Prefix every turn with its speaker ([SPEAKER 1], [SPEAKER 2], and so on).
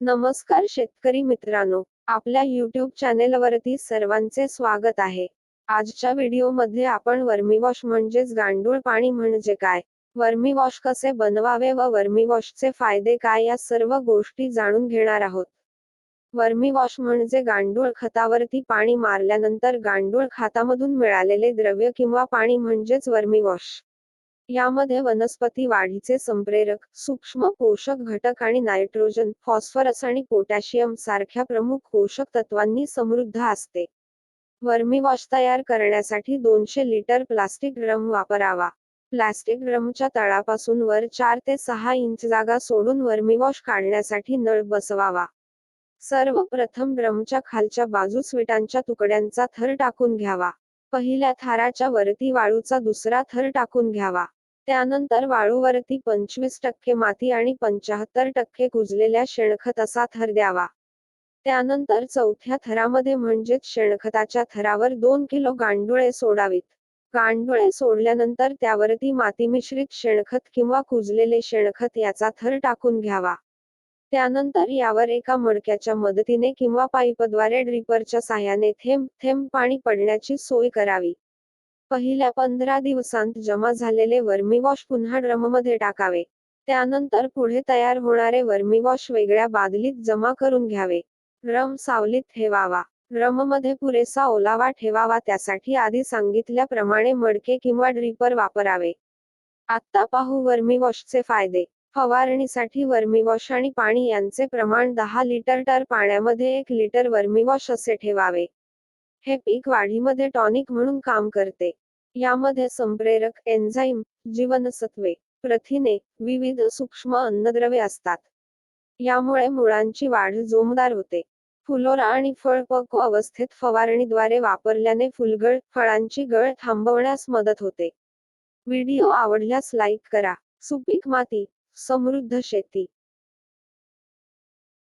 [SPEAKER 1] नमस्कार शेतकरी मित्रांनो आपल्या युट्यूब चॅनेलवरती सर्वांचे स्वागत आहे. आजच्या व्हिडिओमध्ये आपण वर्मीवॉश म्हणजेच गांडूळ पाणी म्हणजे काय वर्मी वॉश कसे बनवावे व वर्मीवॉशचे फायदे काय या सर्व गोष्टी जाणून घेणार आहोत. वर्मी वॉश म्हणजे गांडूळ खतावरती पाणी मारल्यानंतर गांडूळ खतामधून मिळालेले द्रव्य किंवा पाणी म्हणजेच वर्मीवॉश यामध्ये वनस्पती वाढीचे संप्रेरक सूक्ष्म पोषक घटक आणि नायट्रोजन फॉस्फरस आणि पोटॅशियम सारख्या प्रमुख पोषक तत्वांनी समृद्ध असते. वर्मीवॉश तयार करण्यासाठी दोनशे लिटर प्लास्टिक ड्रम वापरावा. प्लास्टिक ड्रमच्या तळापासून वर चार ते सहा इंच जागा सोडून वर्मीवॉश काढण्यासाठी नळ बसवावा. सर्वप्रथम ड्रमच्या खालच्या बाजूस विटांच्या तुकड्यांचा थर टाकून घ्यावा. पहिल्या थाराच्या वरती वाळूचा दुसरा थर टाकून घ्यावा. त्यानंतर वाळूवरती पंचवीस टक्के माती आणि पंचाहत्तर टक्के कुजलेल्या शेणखत असा थर द्यावा. त्यानंतर चौथ्या थरामध्ये म्हणजेच शेणखताच्या थरावर दोन किलो गांडुळे सोडावीत. गांडुळे सोडल्यानंतर त्यावरती माती मिश्रित शेणखत किंवा कुजलेले शेणखत याचा थर टाकून घ्यावा. त्यानंतर यावर एका मडक्याच्या मदतीने किंवा पाईपद्वारे ड्रिपरच्या साह्याने थेंब थेंब पाणी पडण्याची सोय करावी. पहिल्या पंधरा दिवसांत जमा झालेले वर्मीवॉश पुन्हा ड्रममध्ये टाकावे. त्यानंतर पुढे तयार होणारे वर्मीवॉश वेगळ्या बादलीत जमा करून घ्यावे. ड्रम सावलीत ठेवावा. ड्रममध्ये पुरेसा ओलावा ठेवावा त्यासाठी आधी सांगितल्याप्रमाणे मडके किंवा ड्रिपर वापरावे. आत्ता पाहू वर्मीवॉशचे फायदे. फवारणीसाठी वर्मीवॉश आणि पाणी यांचे प्रमाण दहा लिटर टर पाण्यामध्ये एक लिटर वर्मीवॉश असे ठेवावे. हे पीक वाढीमध्ये टॉनिक म्हणून काम करते. यामध्ये संप्रेरक एन्झाईम जीवनसत्वे प्रथिने विविध सूक्ष्म अन्नद्रव्ये असतात. यामुळे मुळांची वाढ जोमदार होते. फुलोरा आणि फळ पक्व अवस्थेत फवारणीद्वारे वापरल्याने फुलगळ फळांची गळ थांबवण्यास मदत होते. व्हिडिओ आवडल्यास लाईक करा. सुपीक माती समृद्ध शेती.